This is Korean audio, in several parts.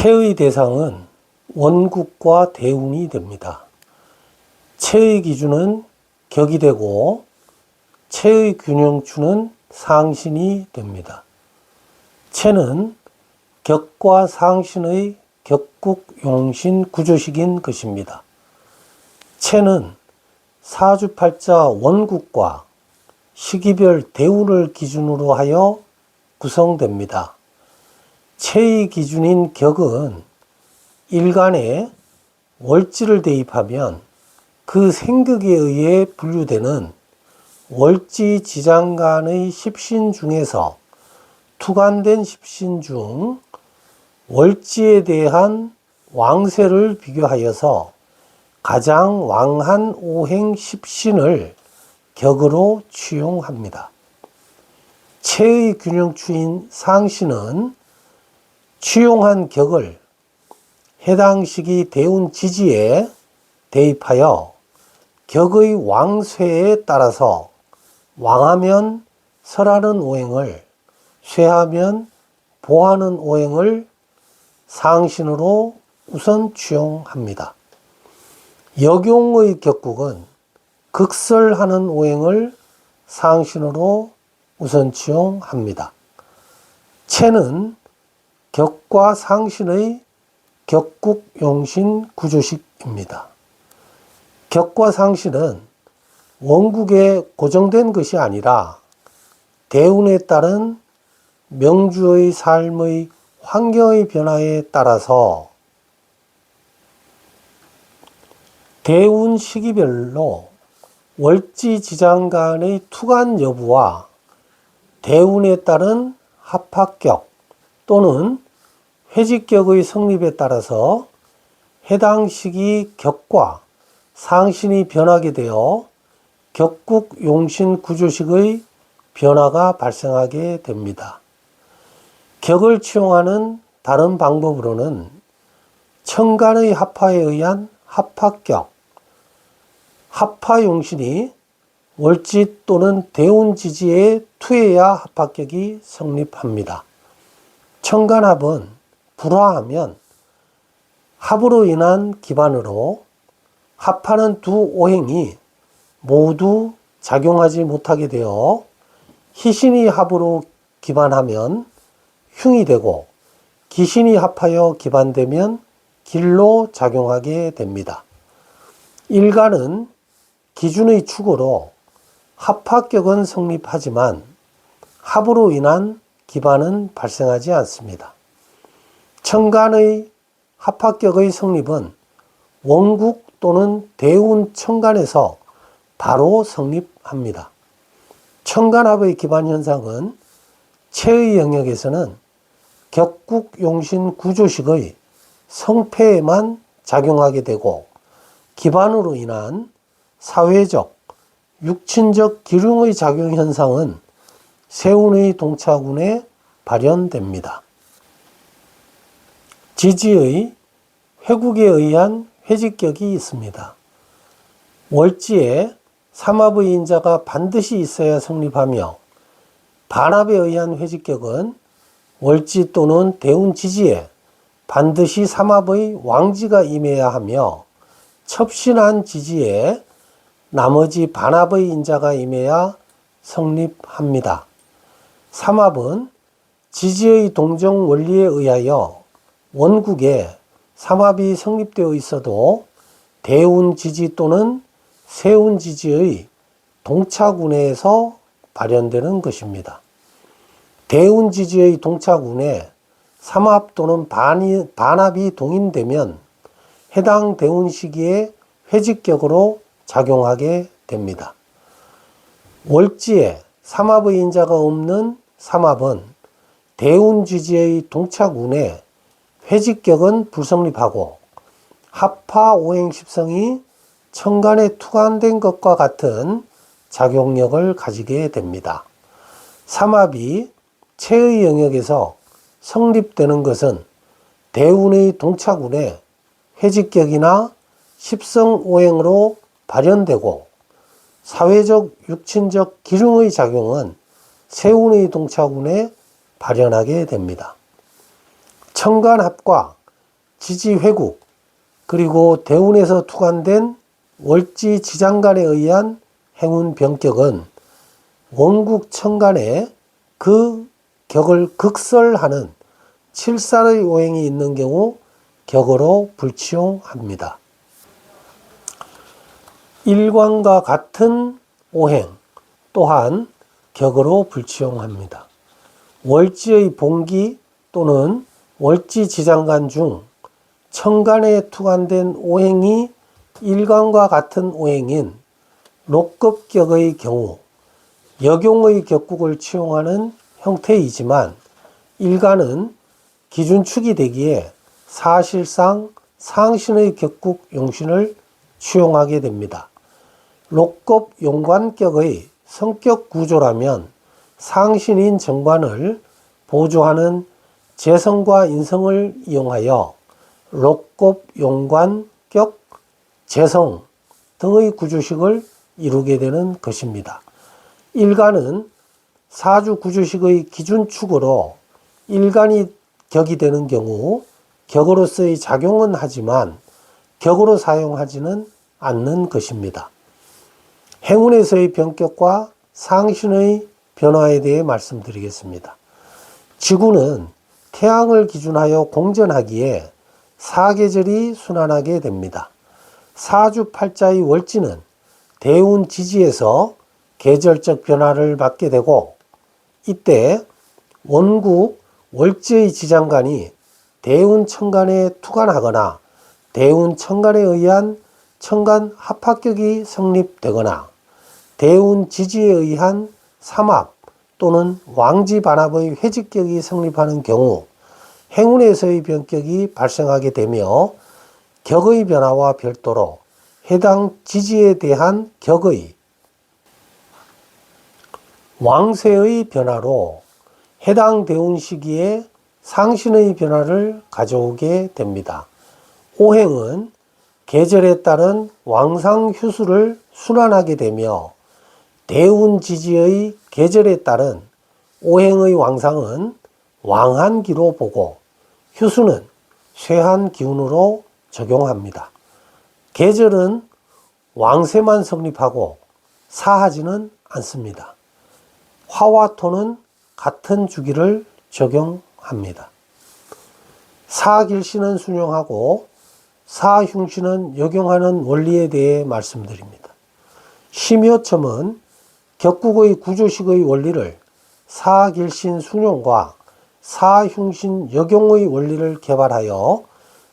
체의 대상은 원국과 대운이 됩니다. 체의 기준은 격이 되고 체의 균형추는 상신이 됩니다. 체는 격과 상신의 격국 용신 구조식인 것입니다. 체는 사주팔자 원국과 시기별 대운을 기준으로 하여 구성됩니다. 체의 기준인 격은 일간에 월지를 대입하면 그 생극에 의해 분류되는 월지 지장간의 십신 중에서 투간된 십신 중 월지에 대한 왕세를 비교하여서 가장 왕한 오행 십신을 격으로 취용합니다. 체의 균형추인 상신은 취용한 격을 해당 시기 대운 지지에 대입하여 격의 왕쇠에 따라서 왕하면 설하는 오행을 쇠하면 보하는 오행을 상신으로 우선 취용합니다. 역용의 격국은 극설하는 오행을 상신으로 우선 취용합니다. 체는 격과 상신의 격국 용신 구조식입니다. 격과 상신은 원국에 고정된 것이 아니라 대운에 따른 명주의 삶의 환경의 변화에 따라서 대운 시기별로 월지 지장 간의 투간 여부와 대운에 따른 합합격 또는 회직격의 성립에 따라서 해당 시기 격과 상신이 변하게 되어 격국 용신 구조식의 변화가 발생하게 됩니다. 격을 취용하는 다른 방법으로는 천간의 합화에 의한 합합격, 합화용신이 월지 또는 대운지지에 투해야 합합격이 성립합니다. 천간합은 불화하면 합으로 인한 기반으로 합하는 두 오행이 모두 작용하지 못하게 되어 희신이 합으로 기반하면 흉이 되고 기신이 합하여 기반되면 길로 작용하게 됩니다. 일간은 기준의 축으로 합합격은 성립하지만 합으로 인한 기반은 발생하지 않습니다. 천간의 합합격의 성립은 원국 또는 대운 천간에서 바로 성립합니다. 천간합의 기반 현상은 체의 영역에서는 격국 용신 구조식의 성패에만 작용하게 되고 기반으로 인한 사회적, 육친적 기륭의 작용 현상은 세운의 동차군에 발현됩니다. 지지의 회국에 의한 회직격이 있습니다. 월지에 삼합의 인자가 반드시 있어야 성립하며 반합에 의한 회직격은 월지 또는 대운 지지에 반드시 삼합의 왕지가 임해야 하며 첩신한 지지에 나머지 반합의 인자가 임해야 성립합니다. 삼합은 지지의 동정 원리에 의하여 원국에 삼합이 성립되어 있어도 대운 지지 또는 세운 지지의 동차군에서 발현되는 것입니다. 대운 지지의 동차군에 삼합 또는 반이, 반합이 동인되면 해당 대운 시기에 회직격으로 작용하게 됩니다. 월지에 삼합의 인자가 없는 삼합은 대운 지지의 동차군에 회직격은 불성립하고 합파 오행 십성이 천간에 투간된 것과 같은 작용력을 가지게 됩니다. 삼합이 체의 영역에서 성립되는 것은 대운의 동차군에 회직격이나 십성 오행으로 발현되고 사회적 육친적 기lum의 작용은 세운의 동차군에 발현하게 됩니다. 천간합과 지지 회국 그리고 대운에서 투관된 월지 지장간에 의한 행운 변격은 원국 천간에 그 격을 극설하는 칠살의 오행이 있는 경우 격으로 불치용합니다. 일관과 같은 오행 또한 격으로 불치용합니다. 월지의 봉기 또는 월지 지장간 중 천간에 투관된 오행이 일간과 같은 오행인 록급격의 경우 역용의 격국을 치용하는 형태이지만 일간은 기준축이 되기에 사실상 상신의 격국 용신을 취용하게 됩니다. 록급 용관격의 성격 구조라면 상신인 정관을 보조하는 재성과 인성을 이용하여 록급 용관 격 재성 등의 구조식을 이루게 되는 것입니다. 일간은 사주 구조식의 기준축으로 일간이 격이 되는 경우 격으로서의 작용은 하지만 격으로 사용하지는 않는 것입니다. 행운에서의 변격과 상신의 변화에 대해 말씀드리겠습니다. 지구는 태양을 기준하여 공전하기에 사계절이 순환하게 됩니다. 사주 팔자의 월지는 대운 지지에서 계절적 변화를 받게 되고 이때 원국 월지의 지장간이 대운 천간에 투간하거나 대운 천간에 의한 천간 합합격이 성립되거나 대운 지지에 의한 삼합 또는 왕지 반합의 회직격이 성립하는 경우 행운에서의 변격이 발생하게 되며 격의 변화와 별도로 해당 지지에 대한 격의 왕세의 변화로 해당 대운 시기에 상신의 변화를 가져오게 됩니다. 오행은 계절에 따른 왕상 휴수를 순환하게 되며 대운 지지의 계절에 따른 오행의 왕상은 왕한기로 보고 휴수는 쇠한 기운으로 적용합니다. 계절은 왕세만 성립하고 사하지는 않습니다. 화와 토는 같은 주기를 적용합니다. 사길시는 순용하고 사흉시는 역용하는 원리에 대해 말씀드립니다. 심효첨은 격국의 구조식의 원리를 사길신 순용과 사흉신 역용의 원리를 개발하여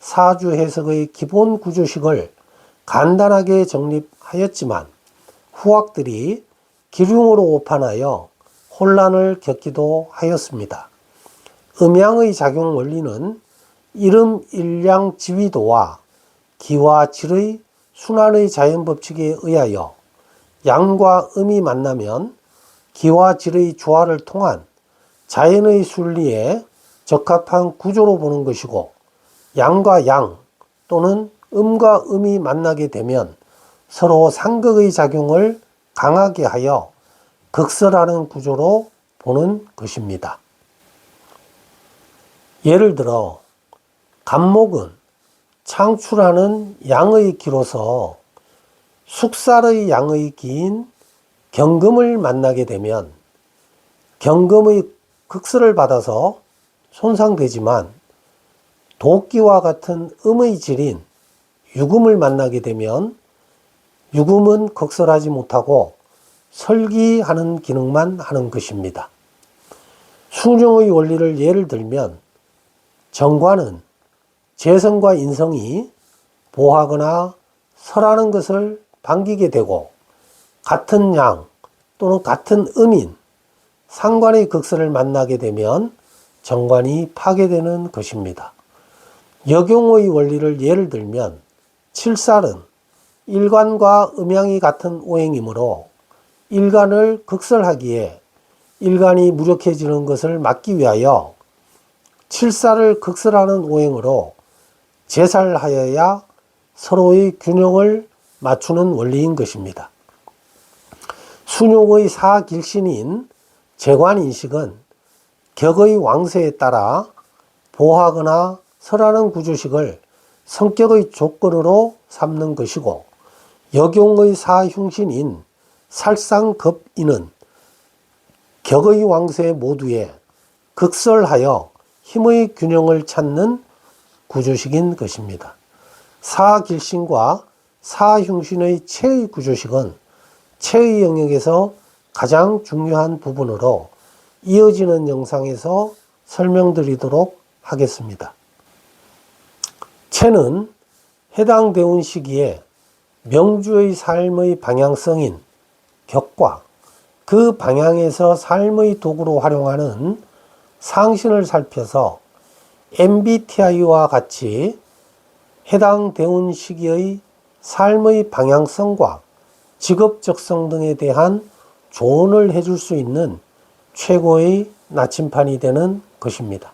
사주 해석의 기본 구조식을 간단하게 정립하였지만 후학들이 기륭으로 오판하여 혼란을 겪기도 하였습니다. 음양의 작용 원리는 이름 일량 지위도와 기와 질의 순환의 자연 법칙에 의하여 양과 음이 만나면 기와 질의 조화를 통한 자연의 순리에 적합한 구조로 보는 것이고 양과 양 또는 음과 음이 만나게 되면 서로 상극의 작용을 강하게 하여 극설하는 구조로 보는 것입니다. 예를 들어 간목은 창출하는 양의 기로서 숙살의 양의 기인 경금을 만나게 되면 경금의 극설을 받아서 손상되지만 도끼와 같은 음의 질인 유금을 만나게 되면 유금은 극설하지 못하고 설기하는 기능만 하는 것입니다. 순용의 원리를 예를 들면 정관은 재성과 인성이 보하거나 설하는 것을 반기게 되고 같은 양 또는 같은 음인 상관의 극설을 만나게 되면 정관이 파괴되는 것입니다. 역용의 원리를 예를 들면 칠살은 일관과 음양이 같은 오행이므로 일간을 극설하기에 일간이 무력해지는 것을 막기 위하여 칠살을 극설하는 오행으로 제살하여야 서로의 균형을 맞추는 원리인 것입니다. 순용의 사길신인 재관인식은 격의 왕세에 따라 보하거나 설하는 구조식을 성격의 조건으로 삼는 것이고 역용의 사흉신인 살상급인은 격의 왕세 모두에 극설하여 힘의 균형을 찾는 구조식인 것입니다. 사길신과 사흉신의 체의 구조식은 체의 영역에서 가장 중요한 부분으로 이어지는 영상에서 설명드리도록 하겠습니다. 체는 해당 대운 시기에 명주의 삶의 방향성인 격과 그 방향에서 삶의 도구로 활용하는 상신을 살펴서 MBTI와 같이 해당 대운 시기의 삶의 방향성과 직업적성 등에 대한 조언을 해줄 수 있는 최고의 나침판이 되는 것입니다.